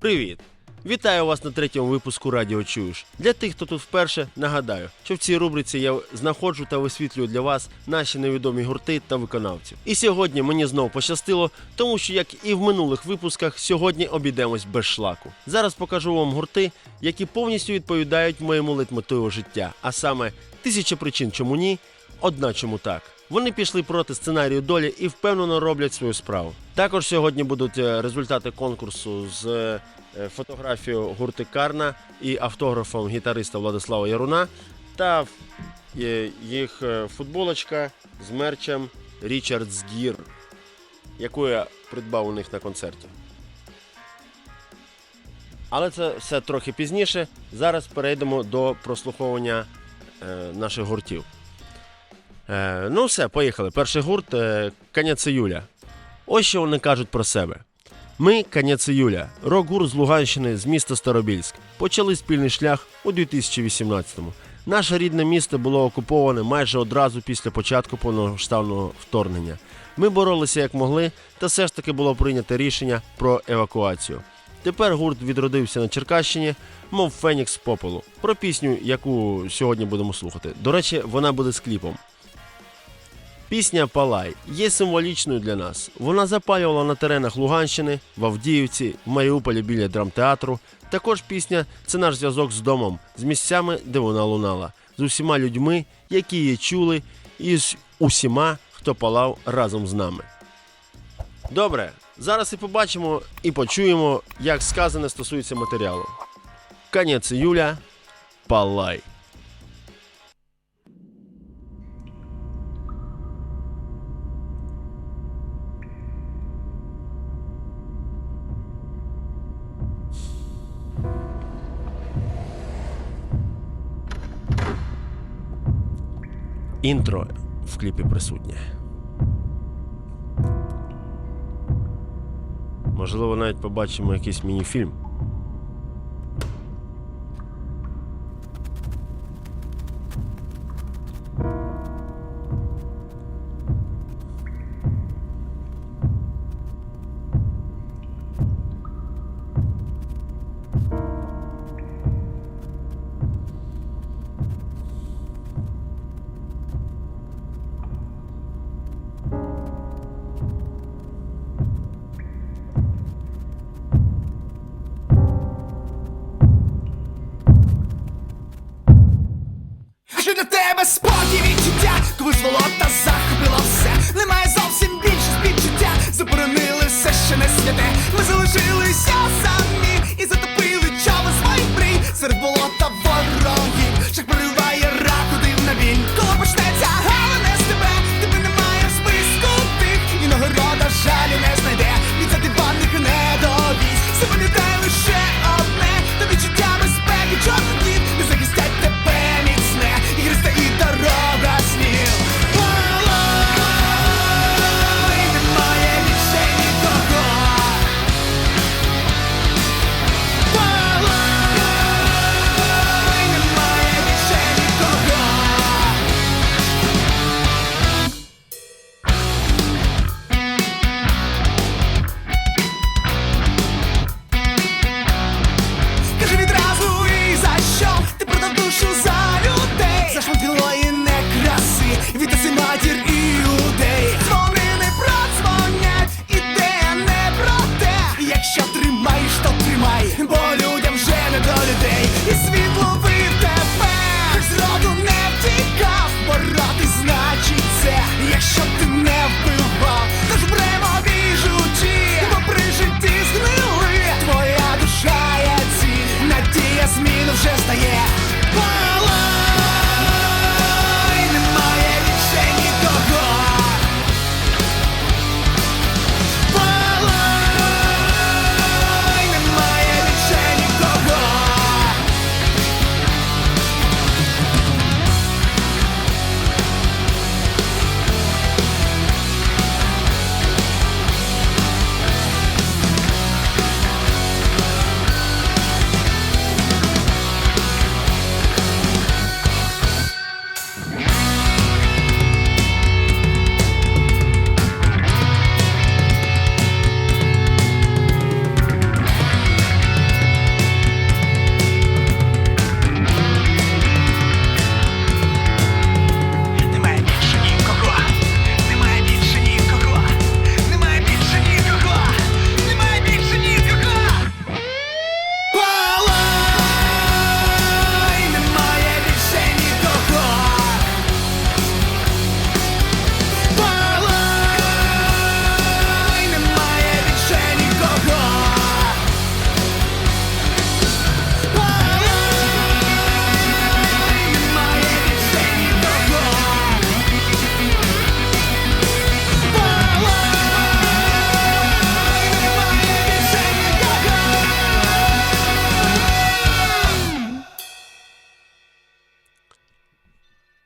Привіт! Вітаю вас на третьому випуску Радіо Чуєш. Для тих, хто тут вперше, нагадаю, що в цій рубриці я знаходжу та висвітлюю для вас наші невідомі гурти та виконавців. І сьогодні мені знову пощастило, тому що, як і в минулих випусках, сьогодні обійдемось без шлаку. Зараз покажу вам гурти, які повністю відповідають моєму лейтмотиву життя, а саме тисяча причин, чому ні, одна чому так. Вони пішли проти сценарію долі і впевнено роблять свою справу. Також сьогодні будуть е, результати конкурсу з е, фотографією гурти Карна і автографом гітариста Владислава Яруна та е, їх е, футболочка з мерчем Річардс Гір, яку я придбав у них на концерті. Але це все трохи пізніше. Зараз перейдемо до прослуховування е, наших гуртів. Е, ну, все, поїхали. Перший гурт е, Каняць Юля. Ось що вони кажуть про себе. Ми, Каняць Юля, рок-гурт з Луганщини з міста Старобільськ. Почали спільний шлях у 2018-му. Наше рідне місто було окуповане майже одразу після початку повномасштабного вторгнення. Ми боролися як могли, та все ж таки було прийнято рішення про евакуацію. Тепер гурт відродився на Черкащині, мов Фенікс з попелу. Про пісню, яку сьогодні будемо слухати. До речі, вона буде з кліпом. Пісня Палай є символічною для нас. Вона запалювала на теренах Луганщини, в Авдіївці, в Маріуполі біля драмтеатру. Також пісня це наш зв'язок з домом, з місцями, де вона лунала, з усіма людьми, які її чули, і з усіма, хто палав разом з нами. Добре, зараз і побачимо і почуємо, як сказане стосується матеріалу. Канець Юля, Палай. Інтро в кліпі присутнє. Можливо, навіть побачимо якийсь міні-фільм.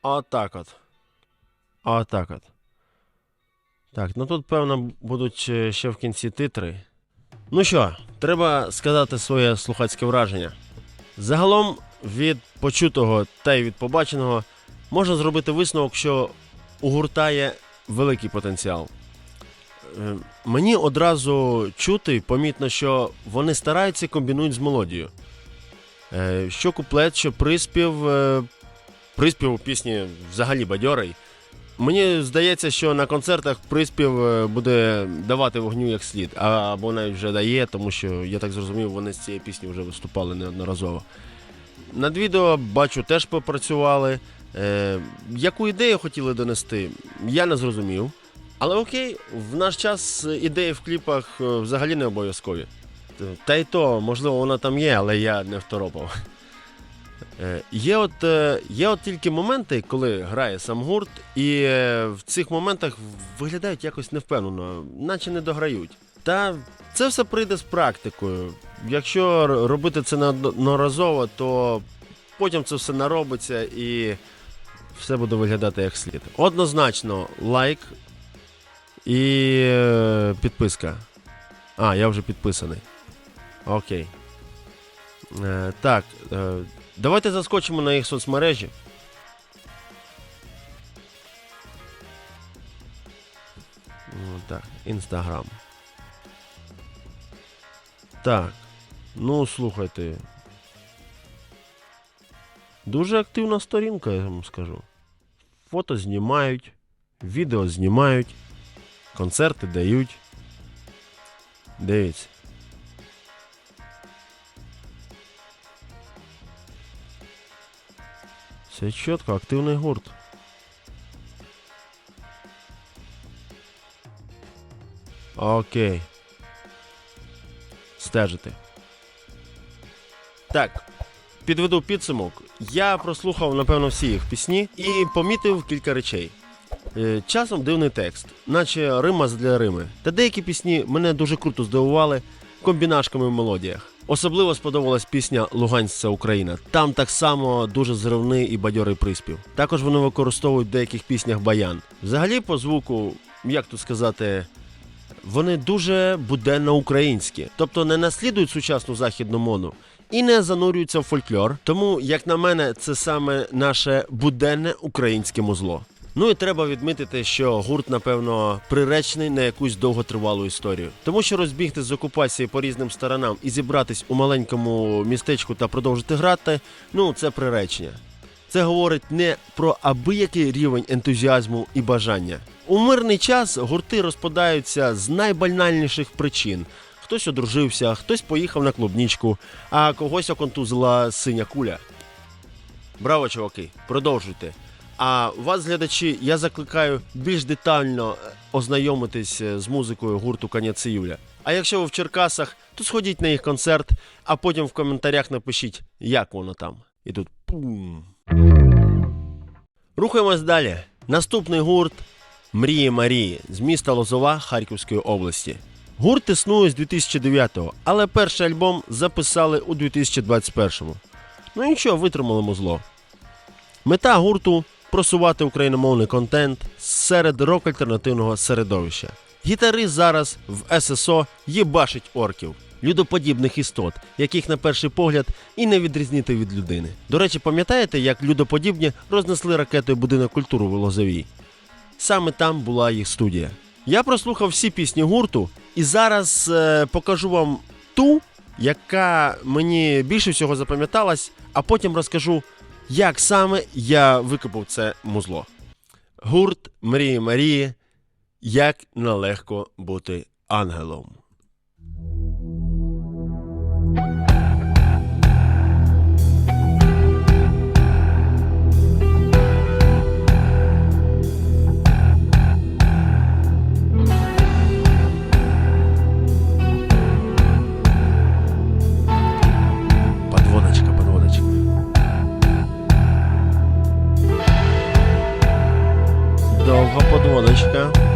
Отак от. Отак от. Так, ну тут, певно, будуть е, ще в кінці титри. Ну що, треба сказати своє слухацьке враження. Загалом від почутого та й від побаченого можна зробити висновок, що у гурта є великий потенціал. Е, Мені одразу чути, помітно, що вони стараються комбінують з мелодією. Е, Що куплет, що приспів. Приспів у пісні взагалі бадьорий. Мені здається, що на концертах приспів е, буде давати вогню як слід, або навіть вже дає, тому що я так зрозумів, вони з цієї пісні вже виступали неодноразово. Над відео бачу, теж попрацювали. Е, яку ідею хотіли донести, я не зрозумів. Але окей, в наш час ідеї в кліпах е, взагалі не обов'язкові. Та й то, можливо, вона там є, але я не второпав. Е, Є от, е, є от тільки моменти, коли грає сам гурт, і е, в цих моментах виглядають якось невпевнено, наче не дограють. Та це все прийде з практикою. Якщо робити це неодноразово, то потім це все наробиться і все буде виглядати як слід. Однозначно, лайк і підписка. А, я вже підписаний. Окей. Так, давайте заскочимо на їх соцмережі. Ну, так, Інстаграм. Так. Ну, слухайте. Дуже активна сторінка, я вам скажу. Фото знімають, відео знімають, концерти дають. Дивіться. Все чітко, активний гурт. Окей. Стежити. Так. Підведу підсумок. Я прослухав, напевно, всі їх пісні і помітив кілька речей. Е, Часом дивний текст, наче рима для рими. Та деякі пісні мене дуже круто здивували комбінашками в мелодіях. Особливо сподобалась пісня Луганська Україна. Там так само дуже зривний і бадьорий приспів. Також вони використовують в деяких піснях баян. Взагалі, по звуку, як тут сказати, вони дуже буденно українські, тобто не наслідують сучасну західну моду і не занурюються в фольклор. Тому, як на мене, це саме наше буденне українське музло. Ну і треба відмітити, що гурт, напевно, приречений на якусь довготривалу історію, тому що розбігти з окупації по різним сторонам і зібратись у маленькому містечку та продовжити грати, ну це приречення. Це говорить не про абиякий рівень ентузіазму і бажання. У мирний час гурти розпадаються з найбанальніших причин. Хтось одружився, хтось поїхав на клубнічку, а когось оконтузила синя куля. Браво, чуваки, продовжуйте. А вас, глядачі, я закликаю більш детально е, ознайомитись е, з музикою гурту Канець Юля. А якщо ви в Черкасах, то сходіть на їх концерт, а потім в коментарях напишіть, як воно там. І тут пум. Рухаємось далі. Наступний гурт Мрії Марії з міста Лозова Харківської області. Гурт існує з 2009-го, але перший альбом записали у 2021-му. Ну нічого, витримали музло. Мета гурту просувати україномовний контент серед рок-альтернативного середовища. Гітарист зараз в ССО їбашить орків, людоподібних істот, яких на перший погляд і не відрізнити від людини. До речі, пам'ятаєте, як людоподібні рознесли ракетою будинок культури в Лозовій? Саме там була їх студія. Я прослухав всі пісні гурту і зараз е, покажу вам ту, яка мені більше всього запам'яталась, а потім розкажу, як саме я викопав це музло. Гурт Мрії Марії. Як нелегко бути ангелом. Довга подводочка.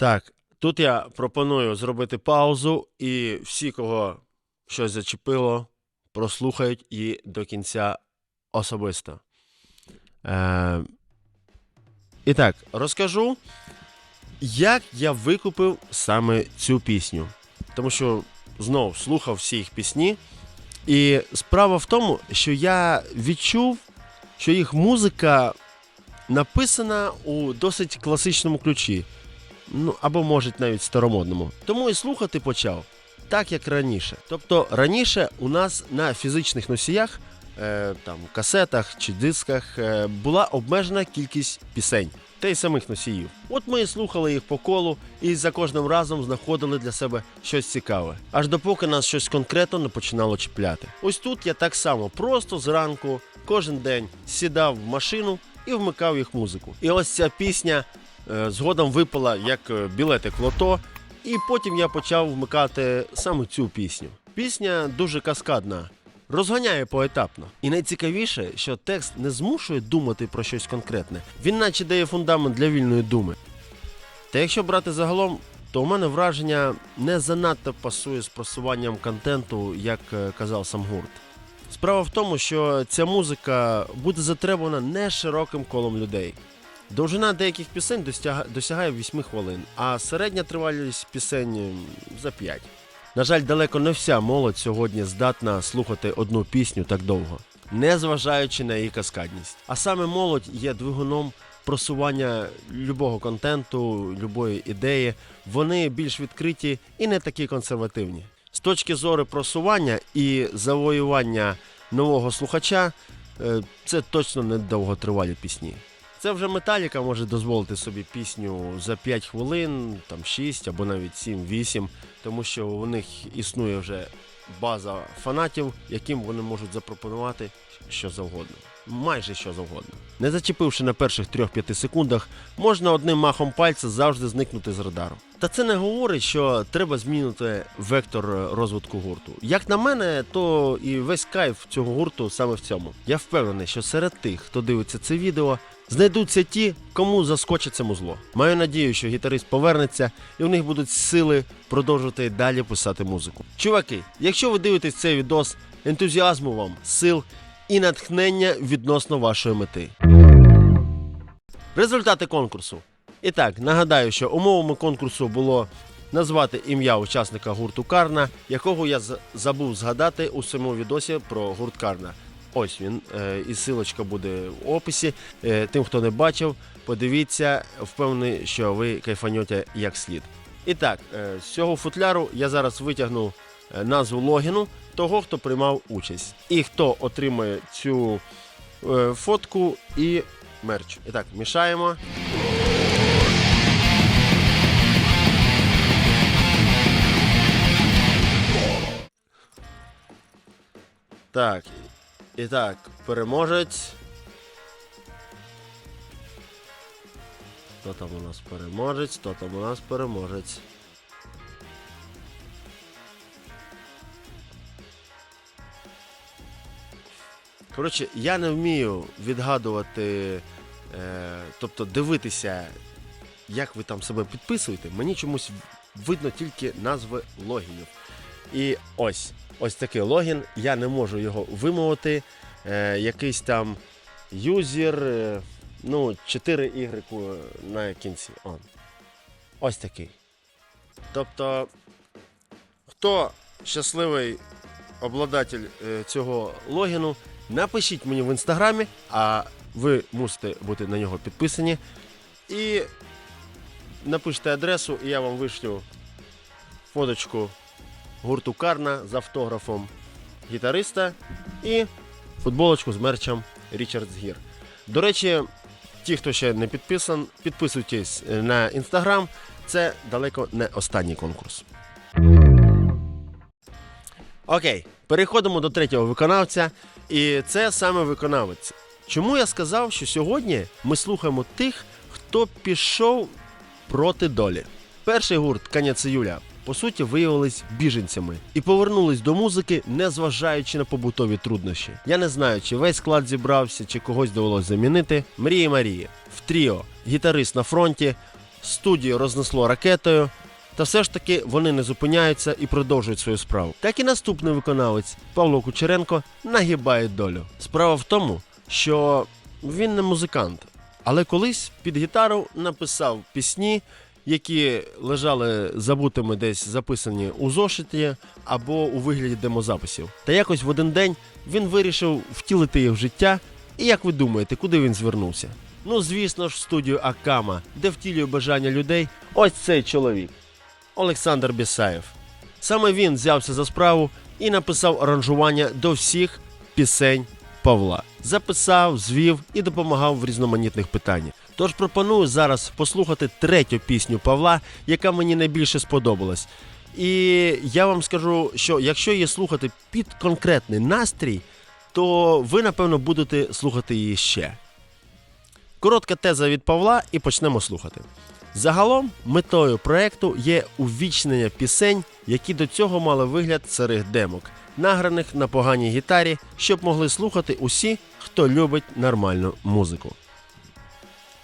Так, тут я пропоную зробити паузу, і всі, кого щось зачепило, прослухають її до кінця особисто. Е, і так, розкажу, як я викупив саме цю пісню. Тому що знов слухав всі їх пісні. І справа в тому, що я відчув, що їх музика написана у досить класичному ключі. Ну, або може навіть старомодному. Тому і слухати почав так, як раніше. Тобто раніше у нас на фізичних носіях, е, там, касетах чи дисках, е, була обмежена кількість пісень та й самих носіїв. От ми і слухали їх по колу і за кожним разом знаходили для себе щось цікаве. Аж допоки нас щось конкретно не починало чіпляти. Ось тут я так само просто зранку кожен день сідав в машину і вмикав їх музику. І ось ця пісня згодом випала як е, білети в лото, і потім я почав вмикати саме цю пісню. Пісня дуже каскадна, розганяє поетапно. І найцікавіше, що текст не змушує думати про щось конкретне. Він наче дає фундамент для вільної думи. Та якщо брати загалом, то у мене враження не занадто пасує з просуванням контенту, як е, казав сам гурт. Справа в тому, що ця музика буде затребувана не широким колом людей. Довжина деяких пісень досягає 8 хвилин, а середня тривалість пісень за 5. На жаль, далеко не вся молодь сьогодні здатна слухати одну пісню так довго, незважаючи на її каскадність. А саме молодь є двигуном просування любого контенту, любої ідеї. Вони більш відкриті і не такі консервативні. З точки зору просування і завоювання нового слухача, е, це точно не довготривалі пісні. Це вже Металіка може дозволити собі пісню за 5 хвилин, там 6 або навіть 7-8, тому що у них існує вже база фанатів, яким вони можуть запропонувати що завгодно. Майже що завгодно. Не зачепивши на перших 3-5 секундах, можна одним махом пальця завжди зникнути з радару. Та це не говорить, що треба змінити вектор е, розвитку гурту. Як на мене, то і весь кайф цього гурту саме в цьому. Я впевнений, що серед тих, хто дивиться це відео, знайдуться ті, кому заскочить це музло. Маю надію, що гітарист повернеться і у них будуть сили продовжувати далі писати музику. Чуваки, якщо ви дивитесь цей відос, ентузіазму вам, сил і натхнення відносно вашої мети. Результати конкурсу. І так, нагадаю, що умовами конкурсу було назвати ім'я учасника гурту Карна, якого я забув згадати у своєму відосі про гурт Карна. Ось він, е, і силочка буде в описі. Е, Тим, хто не бачив, подивіться, впевнений, що ви кайфанете як слід. І так, е, з цього футляру я зараз витягну назву логіну того, хто приймав участь, і хто отримає цю е, фотку і мерч. І так, мішаємо. Так. І так, переможець. Хто там у нас переможець? Хто там у нас переможець? Коротше, я не вмію відгадувати, е, тобто дивитися, як ви там себе підписуєте. Мені чомусь видно тільки назви логінів. І ось, ось такий логін. Я не можу його вимовити. Е, якийсь там юзер, е, ну, 4 Y на кінці. Он. Ось такий. Тобто, хто щасливий обладатель цього логіну, напишіть мені в інстаграмі, а ви мусите бути на нього підписані. І напишіть адресу, і я вам вишлю фоточку гурту Карна з автографом гітариста і футболочку з мерчем Річардс Гір. До речі, ті, хто ще не підписан, підписуйтесь на інстаграм. Це далеко не останній конкурс. Окей, переходимо до третього виконавця. І це саме виконавець. Чому я сказав, що сьогодні ми слухаємо тих, хто пішов проти долі. Перший гурт Канець Юля по суті виявились біженцями і повернулись до музики, не зважаючи на побутові труднощі. Я не знаю, чи весь склад зібрався, чи когось довелось замінити. Мрії Марії в тріо, гітарист на фронті, студію рознесло ракетою. Та все ж таки вони не зупиняються і продовжують свою справу. Так і наступний виконавець Павло Кучеренко нагибає долю. Справа в тому, що він не музикант, але колись під гітару написав пісні, які лежали забутими десь записані у зошиті або у вигляді демозаписів. Та якось в один день він вирішив втілити їх в життя. І як ви думаєте, куди він звернувся? Ну, звісно ж, в студію Акама, де втілює бажання людей ось цей чоловік. Олександр Бісаєв. Саме він взявся за справу і написав аранжування до всіх пісень Павла. Записав, звів і допомагав в різноманітних питаннях. Тож пропоную зараз послухати третю пісню Павла, яка мені найбільше сподобалась. І я вам скажу, що якщо її слухати під конкретний настрій, то ви напевно будете слухати її ще. Коротка теза від Павла і почнемо слухати. Загалом метою проекту є увічнення пісень, які до цього мали вигляд сирих демок, награних на поганій гітарі, щоб могли слухати усі, хто любить нормальну музику.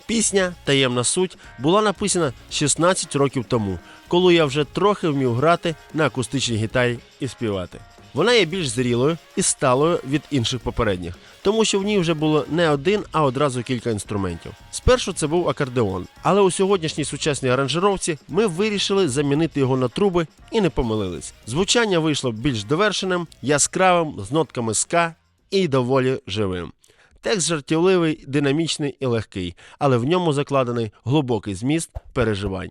Пісня Таємна суть була написана 16 років тому, коли я вже трохи вмів грати на акустичній гітарі і співати. Вона є більш зрілою і сталою від інших попередніх, тому що в ній вже було не один, а одразу кілька інструментів. Спершу це був акордеон, але у сьогоднішній сучасній аранжировці ми вирішили замінити його на труби і не помилились. Звучання вийшло більш довершеним, яскравим, з нотками ска і доволі живим. Текст жартівливий, динамічний і легкий, але в ньому закладений глибокий зміст переживань.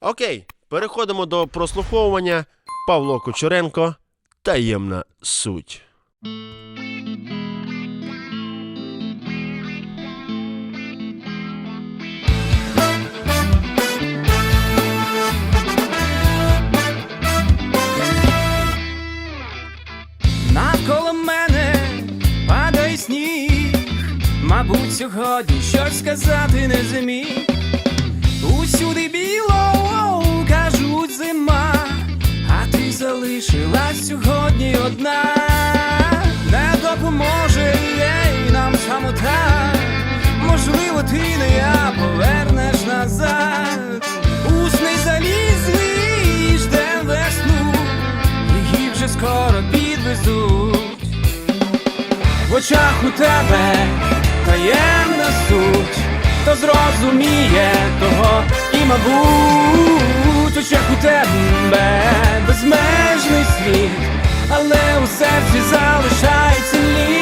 Окей, переходимо до прослуховування. Павло Кучеренко. Таємна суть. Навколо мене падає сніг, мабуть, сьогодні щось сказати не зміг. Ти залишилась сьогодні одна, не допоможе їй нам самота. Можливо, ти не я повернеш назад. Усни залізли, і жде весну, її вже скоро підвезуть. В очах у тебе таємна суть, хто зрозуміє того і, мабуть, очах у тебе безмежний світ, але у серці залишається лід.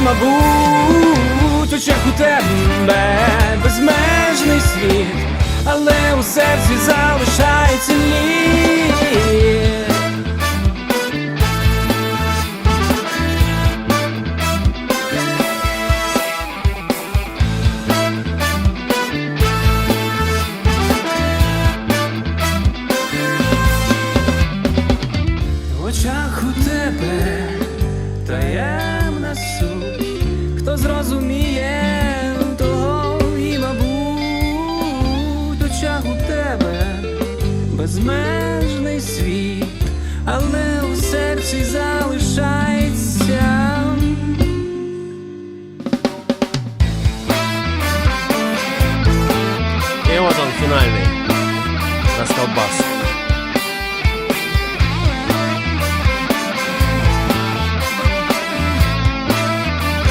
Мабуть, очах у тебе безмежний світ, але у серці залишається лід. Он фінальний. Расколбас.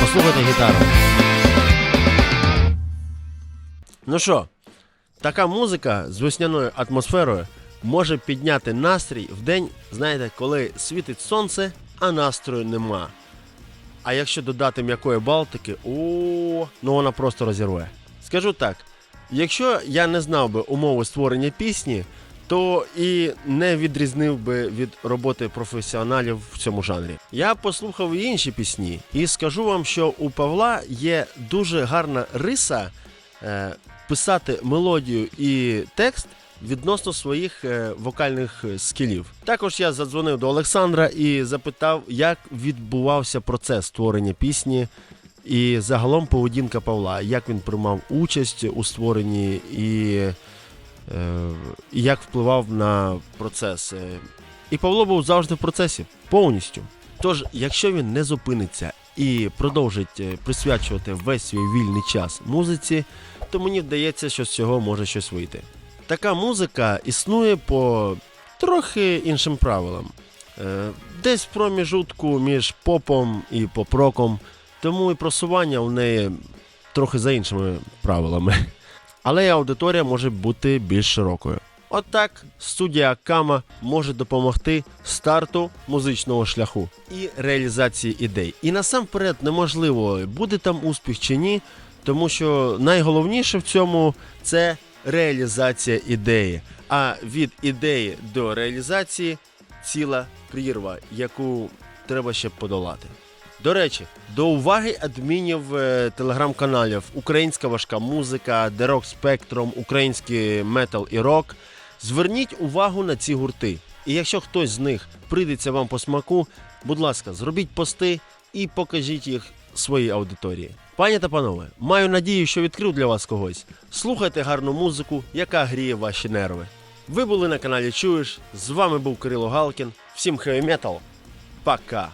Послухайте гітару. Ну що, така музика з весняною атмосферою може підняти настрій в день, знаєте, коли світить сонце, а настрою нема. А якщо додати м'якої Балтики, о, ну вона просто розірве. Скажу так: якщо я не знав би умови створення пісні, то і не відрізнив би від роботи професіоналів в цьому жанрі. Я послухав інші пісні, і скажу вам, що у Павла є дуже гарна риса е, писати мелодію і текст відносно своїх е, вокальних скілів. Також я задзвонив до Олександра і запитав, як відбувався процес створення пісні. І загалом поведінка Павла, як він приймав участь у створенні і, е, і як впливав на процес. І Павло був завжди в процесі повністю. Тож, якщо він не зупиниться і продовжить е, присвячувати весь свій вільний час музиці, то мені вдається, що з цього може щось вийти. Така музика існує по трохи іншим правилам. Е, Десь в проміжутку між попом і поп-роком, тому і просування у неї трохи за іншими правилами. Але і аудиторія може бути більш широкою. Отак, студія Кама може допомогти старту музичного шляху і реалізації ідей. І насамперед неможливо, буде там успіх чи ні, тому що найголовніше в цьому це реалізація ідеї. А від ідеї до реалізації ціла прірва, яку треба ще подолати. До речі, до уваги адмінів е, телеграм-каналів Українська важка музика, Rock Spectrum, Український метал і рок. Зверніть увагу на ці гурти. І якщо хтось з них прийдеться вам по смаку, будь ласка, зробіть пости і покажіть їх своїй аудиторії. Пані та панове, маю надію, що відкрив для вас когось. Слухайте гарну музику, яка гріє ваші нерви. Ви були на каналі Чуєш. З вами був Кирило Галкін. Всім хеві метал. Пока!